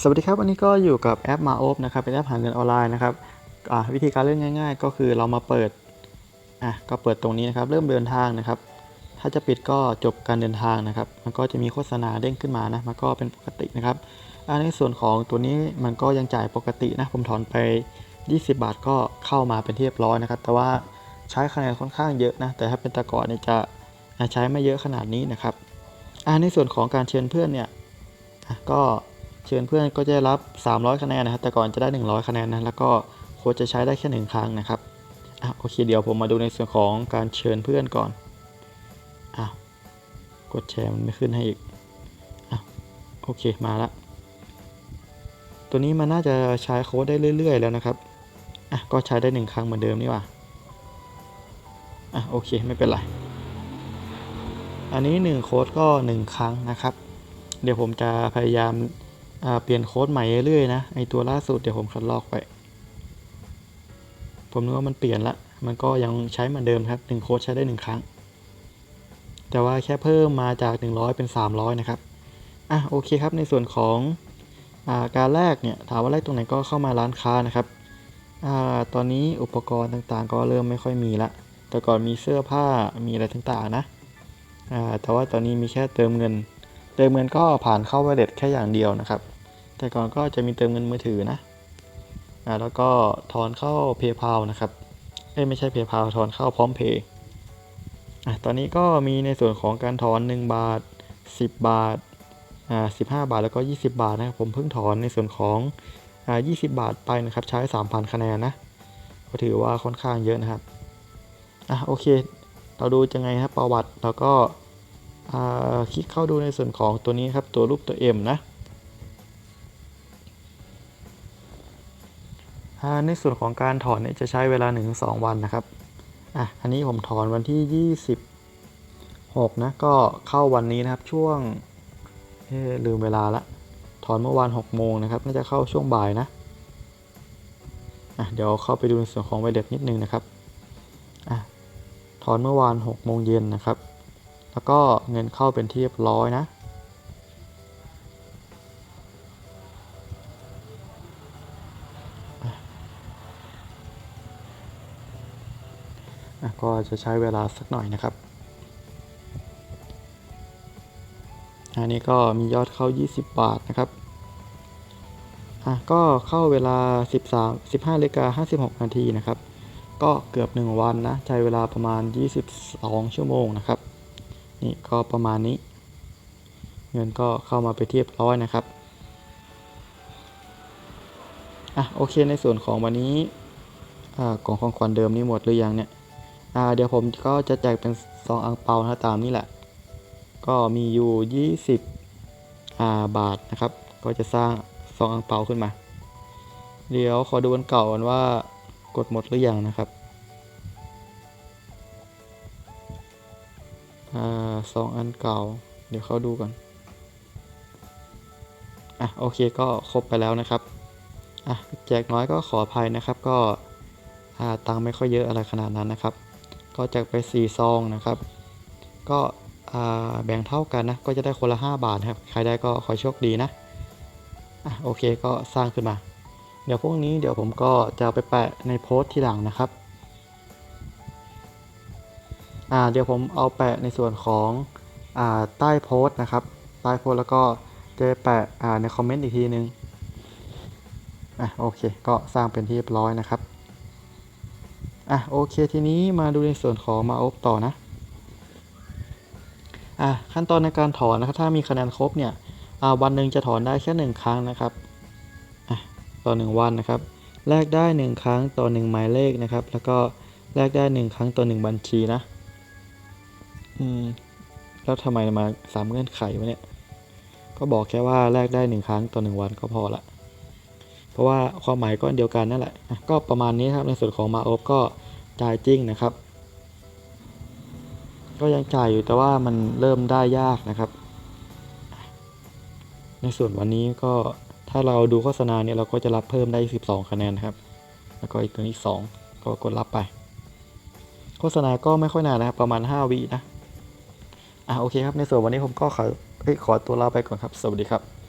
สวัสดีครับวันนี้ก็อยู่กับแอปมาโอ p นะครับเป็นแอปหาเงินออนไลน์นะครับวิธีการเล่นง่าย ๆ ก็คือเรามาเปิดอะก็เปิดตรงนี้นะครับ เริ่มเดินทางนะครับ ถ้าจะปิดก็จบการเดินทางนะครับ มันก็จะมีโฆษณาเด้งขึ้นมานะมันก็เป็นปกตินะครับในส่วนของตัวนี้มันก็ยังจ่ายปกตินะผมถอนไป 20 บาทก็เข้ามาเป็นที่เรียบร้อยนะครับ แต่ว่าใช้คะแนนค่อนข้างเยอะนะแต่ถ้าเป็นตะกอนเนี่ยจะใช้ไม่เยอะขนาดนี้นะครับในส่วนของการเชิญเพื่อนเนี่ยก็ เชิญเพื่อนก็จะได้รับ 300 คะแนนนะครับ แต่ก่อนจะได้ 100 คะแนนนะ แล้วก็โค้ชจะใช้ได้แค่หนึ่งครั้งนะครับ อะโอเคเดี๋ยวผมมาดูในส่วนของการเชิญเพื่อนก่อน อ้าว กดแชร์มันไม่ขึ้นให้อีก อ้าว โอเคมาละ ตัวนี้มันน่าจะใช้โค้ดได้เรื่อย ๆ แล้วนะครับ อะก็ใช้ได้หนึ่งครั้งเหมือนเดิมนี่ว่า อะโอเคไม่เป็นไร อันนี้ 1 โค้ดก็ 1 ครั้งนะครับ เดี๋ยวผมจะพยายาม เปลี่ยนโค้ดใหม่เรื่อยๆนะไอตัวล่าสุดเดี๋ยวผมคัดลอกไปผมนึกว่ามันเปลี่ยนละมันก็ยังใช้เหมือนเดิมครับหนึ่งโค้ดใช้ได้หนึ่งครั้ง แต่ว่าแค่เพิ่มมาจาก 100 เป็น 300 นะครับ อะโอเคครับในส่วนของอาการแรกเนี่ยถามว่าแรกตรงไหนก็เข้ามาร้านค้านะครับอาตอนนี้อุปกรณ์ต่างๆ ก็เริ่มไม่ค่อยมีละ แต่ก่อนมีเสื้อผ้ามีอะไรต่างๆนะอ่าแต่ว่าตอนนี้มีแค่เติมเงิน เติมเงินก็ผ่านเข้า wallet แค่อย่างเดียวนะครับ แต่ก่อนก็จะมีเติมเงินมือถือนะอ่าแล้วก็ถอนเข้า PayPal นะครับเอ้ยไม่ใช่ PayPal ถอนเข้าพร้อมเพย์อะตอนนี้ก็มีในส่วนของการถอน 1 บาท 10 บาทอ่า15บาทแล้วก็ 20 บาทนะครับผมเพิ่งถอนในส่วนของอ่า20บาทไปนะครับใช้ 3,000 คะแนนนะก็ถือว่าค่อนข้างเยอะนะครับอะโอเค เราดูยังไงครับประวัติแล้วก็อ่าคลิกเข้าดูในส่วนของตัวนี้ครับตัวรูปตัว M นะ ในส่วนของการถอนเนี่ยจะใช้เวลา 1-2 วันนะครับอะอันนี้ผมถอนวันที่ 26 นะ ก็เข้าวันนี้นะครับช่วงเอ๊ลืมเวลาละ ถอนเมื่อวาน6โมงนะครับ น่าจะเข้าช่วงบ่ายนะอะเดี๋ยวเข้าไปดูในส่วนของไวเด็ดนิดนึงนะครับอะถอนเมื่อวาน6โมงเย็นนะครับ แล้วก็เงินเข้าเป็นที่เรียบร้อยนะ ก็จะใช้เวลาสักหน่อยนะครับ อันนี้ก็มียอดเข้า 20 บาทนะครับ อะก็เข้าเวลา 13 15นาฬิกา56 นาทีนะครับ ก็เกือบ 1 วันนะ ใช้เวลาประมาณ 22 ชั่วโมงนะครับ นี่ก็ประมาณนี้ เงินก็เข้ามาไปนที่เรียบร้อยนะครับอะโอเคในส่วนของวันนี้อ่ากล่องของขวัญเดิมนี่หมดหรือยังเนี่ย อ่าเดี๋ยวผมก็จะแจกเป็นซองอังเปานะตามนี่แหละ ก็มีอยู่ 20อ่าบาทนะครับ ก็จะสร้างซองอังเปาขึ้นมา เดี๋ยวขอดูอันเก่ากันว่ากดหมดหรือยังนะครับอ่าสองอันเก่า เดี๋ยวเขาดูก่อน อะโอเคก็ครบไปแล้วนะครับ อะแจกน้อยก็ขออภัยนะครับก็อ่าตังค์ไม่ค่อยเยอะอะไรขนาดนั้นนะครับ ก็แจกไป 4 ซองนะครับ ก็แบ่งเท่ากันนะ ก็จะได้คนละ 5 บาทครับ ใครได้ก็ขอโชคดีนะอะโอเคก็สร้างขึ้นมา เดี๋ยวพวกนี้เดี๋ยวผมก็จะไปแปะในโพสต์ทีหลังนะครับอ่าเดี๋ยวผมเอาแปะในส่วนของอ่าใต้โพสต์นะครับ ใต้โพสต์แล้วก็จะแปะอ่าในคอมเมนต์อีกทีนึงอะโอเค ก็สร้างเป็นที่เรียบร้อยนะครับ อะโอเคทีนี้มาดูในส่วนของมาอบต่อนะอะขั้นตอนในการถอนนะครับถ้ามีคะแนนครบเนี่ยอ่าวันหนึ่งจะถอนได้แค่หนึ่งครั้งนะครับอะต่อหนึ่งวันนะครับแลกได้หนึ่งครั้งต่อหนึ่งหมายเลขนะครับ แล้วก็แลกได้หนึ่งครั้งต่อหนึ่งบัญชีนะอืมแล้วทำไมมาสามเงื่อนไขวะเนี่ยก็บอกแค่ว่าแลกได้หนึ่งครั้งต่อหนึ่งวันก็พอละ เพราะว่าความหมายก็เดียวกันนั่นแหละก็ประมาณนี้ครับในส่วนของมาโอฟก็จ่ายจริงนะครับ ก็ยังจ่ายอยู่แต่ว่ามันเริ่มได้ยากนะครับ ในส่วนวันนี้ก็ถ้าเราดูโฆษณาเนี่ยเราก็จะรับเพิ่มได้ 12 คะแนนครับ แล้วก็อีกตัวนี้2ก็กดรับไป โฆษณาก็ไม่ค่อยนานนะครับ ประมาณ 5 วินะอะโอเคครับในส่วนวันนี้ผมก็ขอขอตัวลาไปก่อนครับ สวัสดีครับ